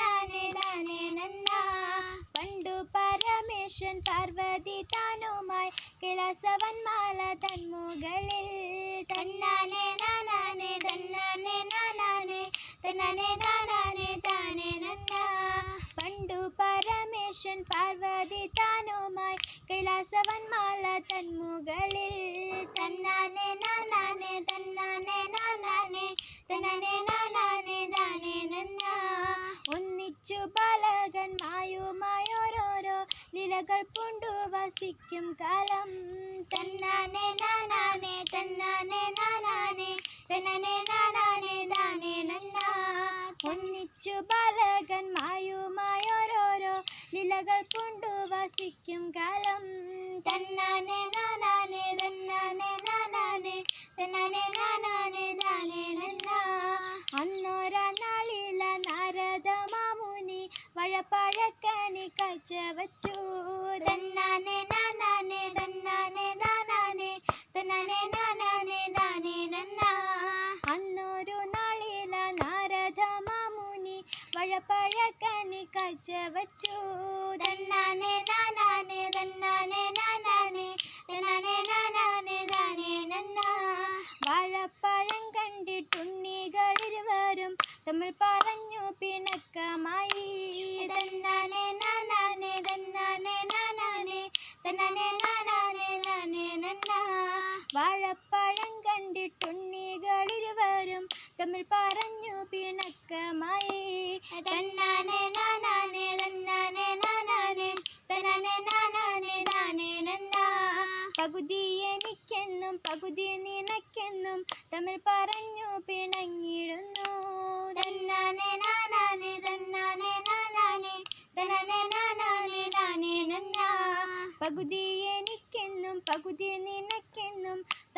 నానే నానే నన్నా പണ്ടു പരമേശൻ പാർവതി താനുമായി കിളസവന്മാല തന്മുകളിൽ തന്നാനെ നാനാനെ തന്നാനെ നാനാനെ തന്നാനെ നാനാനെ താനെ നന്ന. പണ്ടു പരമേശൻ പാർവതി താനുമായി കിളസവന്മാല ഒന്നിച്ചു ബാലകന്മായുമായോരോരോ ലീലകൾ പൂണ്ടു വസിക്കും കാലം തന്നാനെ നാനാനെ തന്നാനെ നാനാനെ തന്നാനെ നാനാനെ നാനേ നന്ന. ഒന്നിച്ചു ബാലകന്മായുമായോരോരോ ലീലകൾ പൂണ്ടു വസിക്കും കാലം തന്നാനെ നാനാനെ തന്നാനെ നാനാനെ തന്നാനെ നാനാനെ താനെ നന്ന അന്നോര നാളില നാരദ മാമുനി വഴപ്പഴക്കനി കാഴ്ച വച്ചു തന്നാനെ നാനാനെ തന്നാനെ നാനാനെ തന്നാനെ നാനാനെ നാനെ നന്ന. അന്നൊരു നാളില നാരദ മാമുനി വഴപ്പഴക്കനി കാഴ്ച വച്ചു തന്നാനെ നാനാനെ തന്നാനെ നാനാനെ തന്നാനെ നാനാനെ താനെ നന്ന വാഴപ്പഴം കണ്ടിട്ടുണ്ണികളിരുവരും തമ്മിൽ പറഞ്ഞു പിണക്കമായി തന്നാനെ നാനാനെ തന്നാനെ നാനാനെ തന്നാനെ നാനാനെ നാനേ നന്ന വാഴപ്പഴം കണ്ടിട്ടുണ്ണികളിരുവരും തമ്മിൽ പറഞ്ഞു പിണക്കമായി പകുതി എനിക്കെന്നും പകുതി നിനക്കെന്നും തമ്മിൽ പറഞ്ഞു പിണങ്ങിടുന്നു പകുതി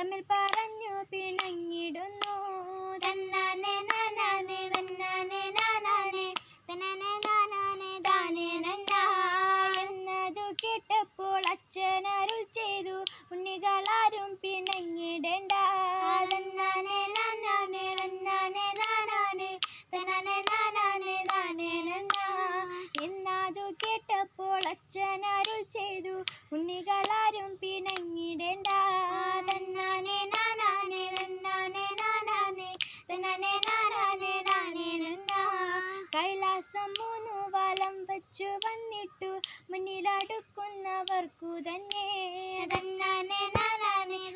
തമ്മിൽ പറഞ്ഞു പിണങ്ങിടുന്നു. കേട്ടപ്പോൾ അച്ഛൻ ചെയ്തു ഉണ്ണികളാരും പിണങ്ങിടേണ്ട. തന്നാനെ കേട്ടപ്പോൾ ചെയ്തു ഉണ്ണികളാരും കൈലാസം മൂന്നു വാലം വച്ചു വന്നിട്ടു മുന്നിലടുക്കുന്നവർക്കു തന്നെ. നാനാനെ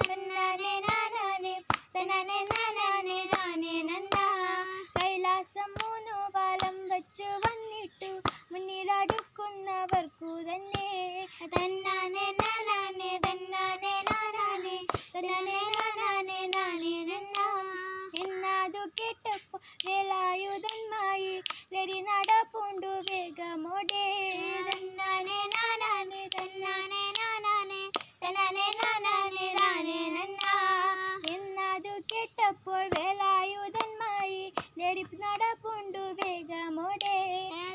തന്നാനെ നാനാനെ തന്നാനെ നാനാനെ താനേ നന്ന. കൈലാസം മൂന്നു വാലം വച്ചു വന്നിട്ടു മുന്നിലടുക്കുന്നവർക്കു തന്നെ. തന്നാനെ നാനാനെ നാനാനെ നാനാനെ നാനേ നന്ന. എന്നതു കേട്ടപ്പോ വേലായുധന്മായി ലരി നടപ്പുണ്ടു വേഗമോടെ തന്നാനെ നാനാനെ തന്നാനെ നാനാനെ തന്നാനെ നാനാനെ നാനേ നന്ന എന്നതു കേട്ടപ്പോൾ വേലായുധന്മായി ലരി നടപ്പുണ്ടു വേഗമോടെ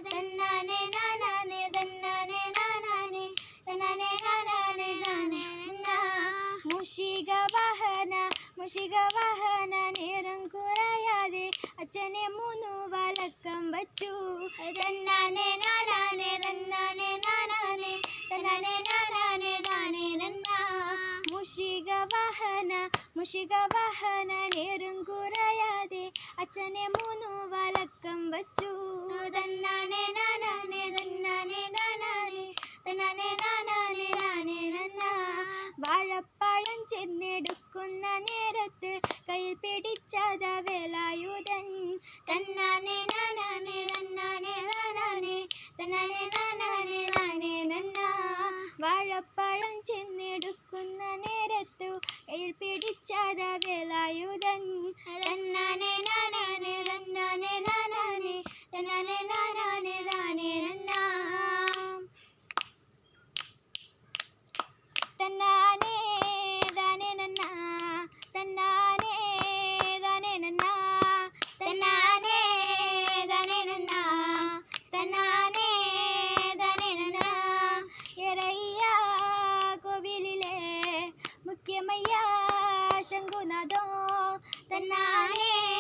തന്നാനെ നാനാനെ തന്നാനെ നാനാനെ തന്നാനെ നാനാനെ നാനേ നന്ന മുഷിക വാഹന മുഷിക വാഹന നേരം കുറയാതെ അച്ഛനെ മൂന്നു വലക്കം വച്ചു. തന്നാനെ നാനാനെ തന്നാനെ നാനാനെ തന്നാനെ നാനാനെ താനെ നന്ന. മുഷിക വാഹന മുഷിക വാഹന നേരും കുറയാതെ അച്ഛനെ മൂന്നു വലക്കം വച്ചു. തന്നാനെ നാനാനെ തന്നാനെ നാനാനെ തന്നാനെ നാനാനെ താനേ നന്ന വാഴപ്പഴം ചെന്നെടുക്കുന്ന നേരത്ത് കയ്യിൽ പിടിച്ചത വേലായുധൻ. തന്നാനെ നാനാനെ തന്നാനെ നാനാനെ തന്നാനെ നാനാനെ നാനെ നന്ന. വാഴപ്പഴം ചെന്നെടുക്കുന്ന നേരത്തു കയ്യിൽ പിടിച്ചത Shanguna Do night.